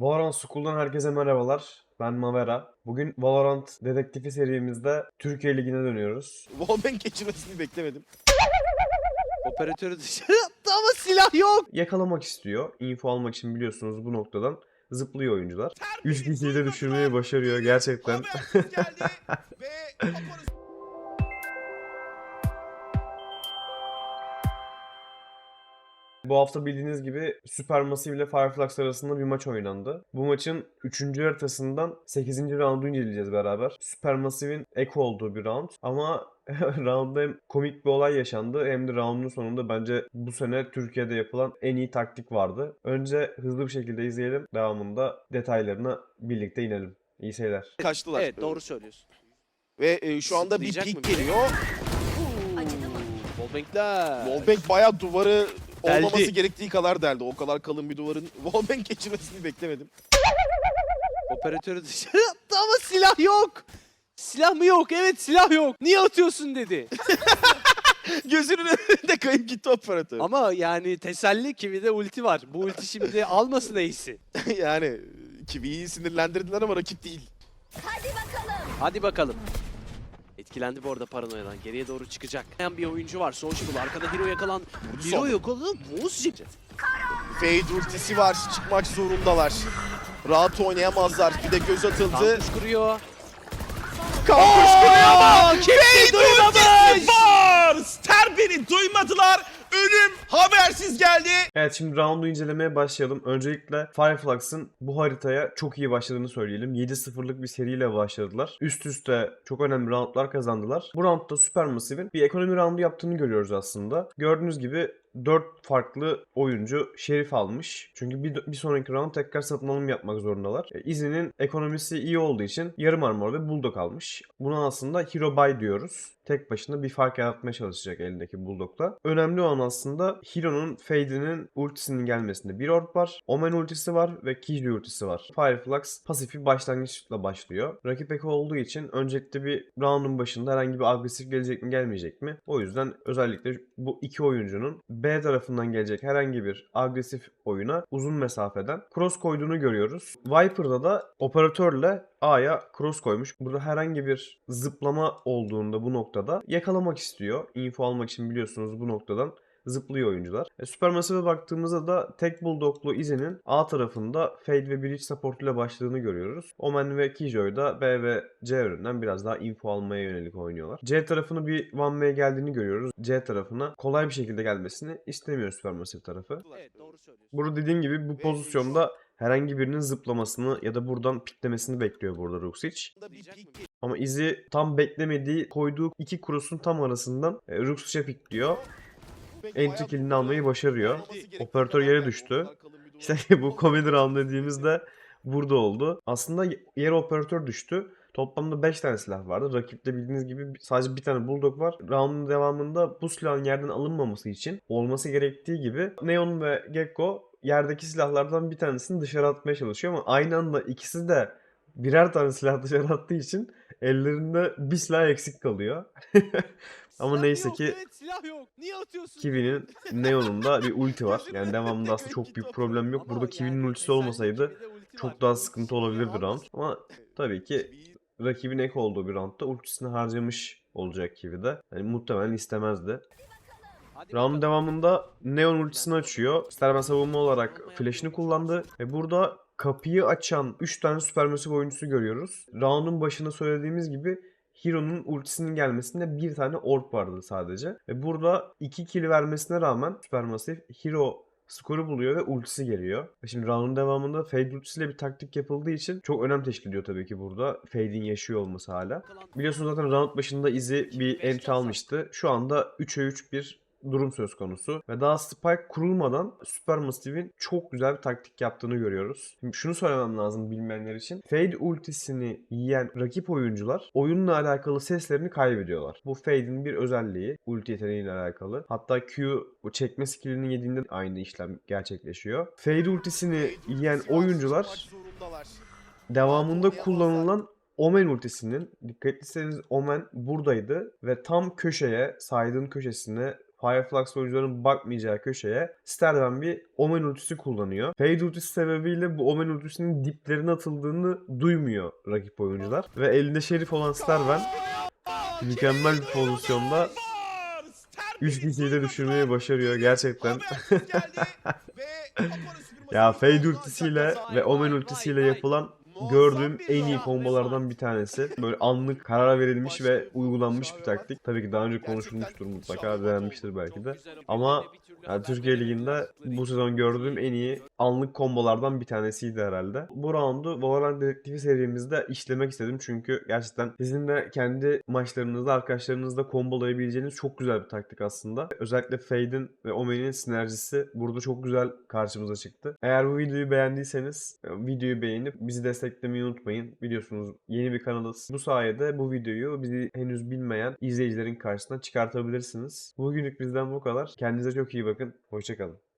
Valorant School'dan herkese merhabalar. Ben Mavera. Bugün Valorant dedektifi serimizde Türkiye Ligi'ne dönüyoruz. Wallbang geçirmesini beklemedim. Operatörü dışarı attı ama silah yok. Yakalamak istiyor. Info almak için biliyorsunuz bu noktadan zıplıyor oyuncular. 3 kişiyi de düşürmeyi başarıyor gerçekten. Bu hafta bildiğiniz gibi Supermassive ile Fireflux arasında bir maç oynandı. Bu maçın 3. haritasından 8. roundu inceleyeceğiz beraber. Supermassive'in ek olduğu bir round ama roundda hem komik bir olay yaşandı hem de roundun sonunda bence bu sene Türkiye'de yapılan en iyi taktik vardı. Önce hızlı bir şekilde izleyelim. Devamında detaylarına birlikte inelim. İyi seyirler. kaçtılar. Evet doğru söylüyorsun. Ve e, şu anda bir pik bize? geliyor. Acıdı mı? Wallbang'ler. Wallbang bayağı duvarı Deldi. olmaması gerektiği kadar deldi. O kadar kalın bir duvarın Wallbang geçirmesini beklemedim. Operatörü dışarı attı ama silah yok. Silah mı yok? Evet silah yok. Niye atıyorsun dedi. Gözünün önünde kayıp gitti operatör. ama yani teselli Kivi'de ulti var. Bu ulti şimdi almasın Ace'i. yani Kiwi'yi sinirlendirdiler ama rakip değil. Hadi bakalım. Hadi bakalım. Etkilendi bu arada paranoyadan. Geriye doğru çıkacak. Bir oyuncu var. Social. Arkada Hero yakalan. Hero yakaladı. Mouse Fade ultisi var. Çıkmak zorundalar. Rahat oynayamazlar. Bir de göz atıldı. Kampus kuruyor. Kampus kuruyor ama Kimse duymamış. var. Ster beni duymadılar. Ölüm habersiz geldi. Evet şimdi roundu incelemeye başlayalım. Öncelikle Fireflux'ın bu haritaya çok iyi başladığını söyleyelim. 7-0'lık bir seriyle başladılar. Üst üste çok önemli roundlar kazandılar. Bu roundda Supermassive'in bir ekonomi roundu yaptığını görüyoruz aslında. Gördüğünüz gibi 4 farklı oyuncu şerif almış. Çünkü bir, bir sonraki round tekrar satın alım yapmak zorundalar. E, İzi'nin ekonomisi iyi olduğu için yarım armor ve bulldog almış. Buna aslında hero buy diyoruz. Tek başına bir fark yaratmaya çalışacak elindeki bulldogla. Önemli olan aslında Hero'nun Fade'inin ultisinin gelmesinde bir orb var. Omen ultisi var ve Kijli ultisi var. Fireflux pasifi başlangıçla başlıyor. Rakip eko olduğu için öncelikle bir roundun başında herhangi bir agresif gelecek mi gelmeyecek mi? O yüzden özellikle bu iki oyuncunun B tarafından gelecek herhangi bir agresif oyuna uzun mesafeden cross koyduğunu görüyoruz. Viper'da da operatörle A'ya cross koymuş. Burada herhangi bir zıplama olduğunda bu noktada yakalamak istiyor. Info almak için biliyorsunuz bu noktadan zıplıyor oyuncular. E, Supermassive'e baktığımızda da tek bulldoglu Izi'nin A tarafında Fade ve Breach support ile başladığını görüyoruz. Omen ve Killjoy da B ve C yönünden biraz daha info almaya yönelik oynuyorlar. C tarafını bir one way geldiğini görüyoruz. C tarafına kolay bir şekilde gelmesini istemiyor Supermassive tarafı. Evet doğru söylüyorsun. Burada dediğim gibi bu pozisyonda herhangi birinin zıplamasını ya da buradan piklemesini bekliyor burada Ruxic. Ama izi tam beklemediği koyduğu iki kurusun tam arasından e, Ruxic'e pikliyor. Entry kill'ini almayı başarıyor. Operatör yere düştü. İşte bu comedy round dediğimizde burada oldu. Aslında yere operatör düştü. Toplamda 5 tane silah vardı. Rakipte bildiğiniz gibi sadece bir tane bulldog var. Round'un devamında bu silahın yerden alınmaması için olması gerektiği gibi Neon ve Gekko yerdeki silahlardan bir tanesini dışarı atmaya çalışıyor ama aynı anda ikisi de birer tane silah dışarı attığı için ellerinde bir silah eksik kalıyor. ama Silah neyse yok, ki Evet silah yok. Niye atıyorsun? Kiwi'nin Neon'unda bir ulti var. Yani devamında aslında çok büyük problem yok. Burada Kiwi'nin ultisi olmasaydı çok daha sıkıntı olabilirdi round. Ama tabii ki rakibin ek olduğu bir roundda ultisini harcamış olacak Kiwi'de. Yani muhtemelen istemezdi. Round devamında Neon ultisini açıyor. Sterben savunma olarak flash'ını kullandı. Ve burada kapıyı açan 3 tane Supermassive oyuncusu görüyoruz. Round'un başında söylediğimiz gibi Hero'nun ultisinin gelmesinde bir tane orb vardı sadece. Ve burada 2 kill vermesine rağmen Supermassive Hero skoru buluyor ve ultisi geliyor. Şimdi round'un devamında Fade ultisiyle bir taktik yapıldığı için çok önem teşkil ediyor tabii ki burada. Fade'in yaşıyor olması hala. Biliyorsunuz zaten round başında Izzy bir entry almıştı. Şu anda 3'e 3 bir durum söz konusu. Ve daha Spike kurulmadan Supermassive'in çok güzel bir taktik yaptığını görüyoruz. Şimdi şunu söylemem lazım bilmeyenler için. Fade ultisini yiyen rakip oyuncular oyunla alakalı seslerini kaybediyorlar. Bu Fade'in bir özelliği. Ulti yeteneğiyle alakalı. Hatta Q çekme skillini yediğinde aynı işlem gerçekleşiyor. Fade ultisini yiyen oyuncular devamında kullanılan Omen ultisinin dikkat Omen buradaydı ve tam köşeye, side'ın köşesine Fireflux oyuncuların bakmayacağı köşeye Sterben bir Omen ultisi kullanıyor. Fade ultisi sebebiyle bu Omen ultisinin diplerine atıldığını duymuyor rakip oyuncular. Ve elinde şerif olan Sterben mükemmel bir pozisyonda 3 kişiyi de düşürmeyi başarıyor gerçekten. Ya Fade ultisiyle ve Omen ultisiyle yapılan gördüğüm en iyi kombolardan bir tanesi. Böyle anlık karar verilmiş ve uygulanmış bir taktik. Tabii ki daha önce konuşulmuştur mutlaka, denenmiştir belki de. Ama yani Türkiye Ligi'nde bu sezon gördüğüm en iyi anlık kombolardan bir tanesiydi herhalde. Bu roundu Valorant Dedektifi serimizde işlemek istedim çünkü gerçekten sizin de kendi maçlarınızda, arkadaşlarınızla kombolayabileceğiniz çok güzel bir taktik aslında. Özellikle Fade'in ve Omen'in sinerjisi burada çok güzel karşımıza çıktı. Eğer bu videoyu beğendiyseniz e, videoyu beğenip bizi desteklemeyi unutmayın. Biliyorsunuz yeni bir kanalız. Bu sayede bu videoyu bizi henüz bilmeyen izleyicilerin karşısına çıkartabilirsiniz. Bugünlük bizden bu kadar. Kendinize çok iyi bakın. Hoşçakalın.